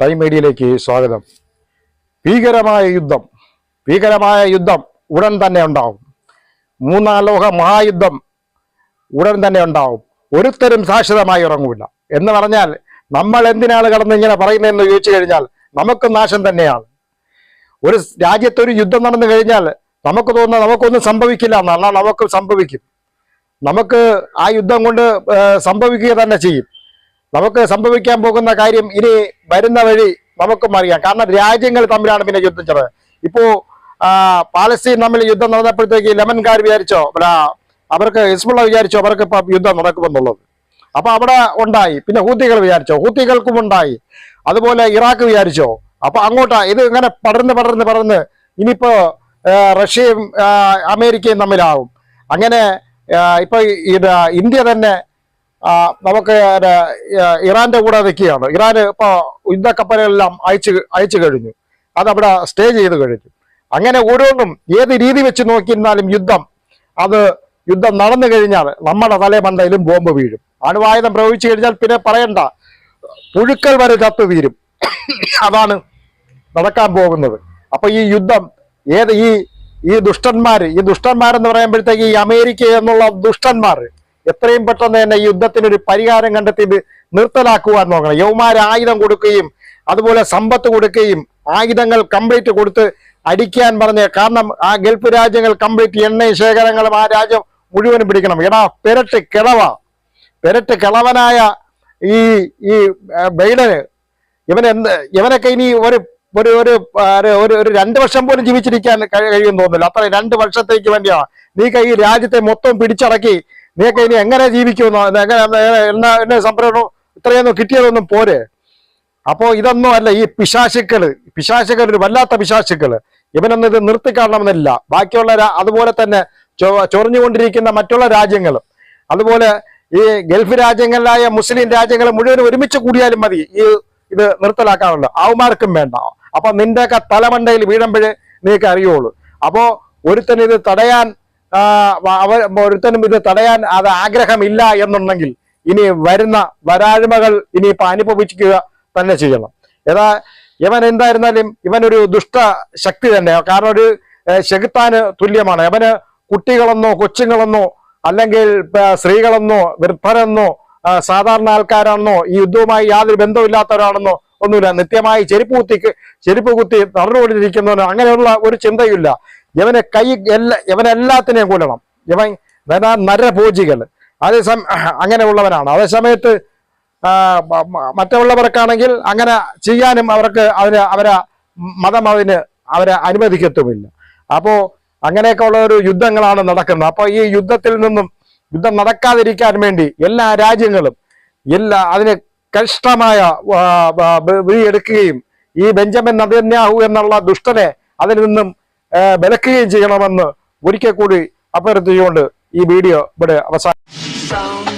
Time മീഡിയയിലേക്ക് സ്വാഗതം. ഭീകരമായ യുദ്ധം ഭീകരമായ യുദ്ധം ഉടൻ തന്നെ ഉണ്ടാവും. മൂന്നാം ലോക മഹായുദ്ധം ഉടൻ തന്നെ ഉണ്ടാവും. ഒരുത്തരും ശാശ്വതമായി ഇറങ്ങൂല എന്ന് പറഞ്ഞാൽ നമ്മൾ എന്തിനാണ് കടന്ന് ഇങ്ങനെ പറയുന്നതെന്ന് ചോദിച്ചു കഴിഞ്ഞാൽ നമുക്ക് നാശം തന്നെയാണ്. ഒരു രാജ്യത്തൊരു യുദ്ധം നടന്നു കഴിഞ്ഞാൽ നമുക്ക് തോന്നുന്ന നമുക്കൊന്നും സംഭവിക്കില്ല എന്നാൽ നമുക്ക് സംഭവിക്കും. നമുക്ക് ആ യുദ്ധം കൊണ്ട് സംഭവിക്കുക തന്നെ ചെയ്യും. നമുക്ക് സംഭവിക്കാൻ പോകുന്ന കാര്യം ഇനി വരുന്ന വഴി നമുക്കും അറിയാം. കാരണം രാജ്യങ്ങൾ തമ്മിലാണ് പിന്നെ യുദ്ധം ചെറുത് ഇപ്പോ പാലസ്തീൻ തമ്മിൽ യുദ്ധം നടന്നപ്പോഴത്തേക്ക് ലെമൻകാർ വിചാരിച്ചോ അവർക്ക് ഹിസ്ബുള്ള വിചാരിച്ചോ അവർക്ക് ഇപ്പൊ യുദ്ധം നടക്കുമെന്നുള്ളത്. അപ്പൊ അവിടെ ഉണ്ടായി. പിന്നെ ഹൂത്തികൾ വിചാരിച്ചോ ഹൂത്തികൾക്കും ഉണ്ടായി. അതുപോലെ ഇറാഖ് വിചാരിച്ചോ. അപ്പൊ അങ്ങോട്ടാ ഇത് ഇങ്ങനെ പടർന്ന് പടർന്ന് പടർന്ന് ഇനിയിപ്പോ റഷ്യയും അമേരിക്കയും തമ്മിലാവും. അങ്ങനെ ഇപ്പൊ ഇത് ഇന്ത്യ തന്നെ നമുക്ക് ഇറാന്റെ കൂടെ നിൽക്കുകയാണ്. ഇറാന് ഇപ്പൊ യുദ്ധക്കപ്പലുകളെല്ലാം അയച്ചു അയച്ചു കഴിഞ്ഞു. അതവിടെ സ്റ്റേ ചെയ്ത് കഴിഞ്ഞു. അങ്ങനെ ഓരോന്നും ഏത് രീതി വെച്ച് നോക്കിയിരുന്നാലും യുദ്ധം അത് യുദ്ധം നടന്നു കഴിഞ്ഞാൽ നമ്മുടെ തലമണ്ടയിലും ബോംബ് വീഴും. അണുവായുധം പ്രയോഗിച്ചു കഴിഞ്ഞാൽ പിന്നെ പറയണ്ട. പുഴുക്കൾ വരെ ചത്തു തീരും അതാണ് നടക്കാൻ പോകുന്നത്. അപ്പൊ ഈ യുദ്ധം ഏത് ഈ ഈ ദുഷ്ടന്മാര് ഈ ദുഷ്ടന്മാരെന്ന് പറയുമ്പോഴത്തേക്ക് ഈ അമേരിക്ക എന്നുള്ള ദുഷ്ടന്മാർ എത്രയും പെട്ടെന്ന് തന്നെ യുദ്ധത്തിനൊരു പരിഹാരം കണ്ടെത്തി നിർത്തലാക്കുവാൻ നോക്കണം. യൗമാര് ആയുധം കൊടുക്കുകയും അതുപോലെ സമ്പത്ത് കൊടുക്കുകയും ആയുധങ്ങൾ കംപ്ലീറ്റ് കൊടുത്ത് അടിക്കാൻ പറഞ്ഞ്. കാരണം ആ ഗൾഫ് രാജ്യങ്ങൾ കംപ്ലീറ്റ് എണ്ണയും ശേഖരങ്ങളും ആ രാജ്യം മുഴുവനും പിടിക്കണം. എടാ പെരട്ട് കിളവ. പെരട്ട് കിളവനായ ഈ ഈ ബൈഡന് ഇവൻ എന്ത് ഇവനൊക്കെ ഇനി ഒരു ഒരു ഒരു ഒരു- ഒരു രണ്ട് വർഷം പോലും ജീവിച്ചിരിക്കാൻ കഴിയും തോന്നുന്നില്ല. അത്ര രണ്ട് വർഷത്തേക്ക് വേണ്ടിയാണ് നീ ഈ രാജ്യത്തെ മൊത്തം പിടിച്ചടക്കി. നീക്ക് ഇനി എങ്ങനെ ജീവിക്കുമെന്നോ എങ്ങനെ എന്നാ എന്നെ സംരംഭം ഇത്രയൊന്നും കിട്ടിയതൊന്നും പോരെ. അപ്പോ ഇതൊന്നും അല്ല ഈ പിശാശുക്കൾ ഒരു വല്ലാത്ത പിശാശുക്കൾ. ഇവനൊന്നും ഇത് നിർത്തിക്കാണണമെന്നില്ല. ബാക്കിയുള്ള അതുപോലെ തന്നെ ചൊറിഞ്ഞുകൊണ്ടിരിക്കുന്ന മറ്റുള്ള രാജ്യങ്ങളും അതുപോലെ ഈ ഗൾഫ് രാജ്യങ്ങളിലായ മുസ്ലിം രാജ്യങ്ങൾ മുഴുവൻ ഒരുമിച്ച് കൂടിയാലും മതി ഈ ഇത് നിർത്തലാക്കാറുണ്ട് അവന്മാർക്കും വേണ്ട. അപ്പൊ നിന്റെയൊക്കെ തലമണ്ടയിൽ വീഴുമ്പോഴേ നീക്ക് അറിയുള്ളൂ. അപ്പോ ഒരുത്തനിത് തടയാൻ ആ, വ- അവ ഒരുത്തനും ഇത് തടയാൻ അത് ആഗ്രഹമില്ല എന്നുണ്ടെങ്കിൽ ഇനി വരുന്ന വരാഴ്മകൾ ഇനി അനുഭവിക്കുക തന്നെ ചെയ്യണം. ഏതാ ഇവൻ എന്തായിരുന്നാലും ഇവനൊരു ദുഷ്ട ശക്തി തന്നെ. കാരണം ഒരു ശെഗുത്താന് തുല്യമാണ്. അവന് കുട്ടികളെന്നോ കൊച്ചുങ്ങളെന്നോ അല്ലെങ്കിൽ സ്ത്രീകളെന്നോ വൃദ്ധരെന്നോ സാധാരണ ആൾക്കാരാണെന്നോ ഈ യുദ്ധവുമായി യാതൊരു ബന്ധമില്ലാത്തവരാണെന്നോ ഒന്നുമില്ല. നിത്യമായി ചെരുപ്പ് കുത്തി ചെരുപ്പ് കുത്തി നടന്നുകൊണ്ടിരിക്കുന്നവനോ അങ്ങനെയുള്ള ഒരു ചിന്തയില്ല ഇവനെ കൈ എല്ലാ ഇവനെല്ലാത്തിനെയും കൊല്ലണം. ഇവൻ ഇവനാ നരഭോജികൾ. അതേസമയം അങ്ങനെയുള്ളവനാണ് അതേ സമയത്ത് ആ, മ- മ- മറ്റുള്ളവർക്കാണെങ്കിൽ അങ്ങനെ ചെയ്യാനും അവർക്ക് അവർ അവരെ മതം അതിന് അവരെ അനുവദിക്കത്തുമില്ല. അപ്പോൾ അങ്ങനെയൊക്കെ ഉള്ള ഒരു യുദ്ധങ്ങളാണ് നടക്കുന്നത്. അപ്പോൾ ഈ യുദ്ധത്തിൽ നിന്നും യുദ്ധം നടക്കാതിരിക്കാൻ വേണ്ടി എല്ലാ രാജ്യങ്ങളും എല്ലാ അതിന് കഷ്ടമായ വിധിയെടുക്കുകയും ഈ ബെഞ്ചമിൻ നദന്യാഹു എന്നുള്ള ദുഷ്ടനെ അതിൽ നിന്നും വിലക്കുകയും ചെയ്യണമെന്ന് ഒരിക്കൽ കൂടി അഭ്യർത്ഥിച്ചുകൊണ്ട് ഈ വീഡിയോ ഇവിടെ അവസാനം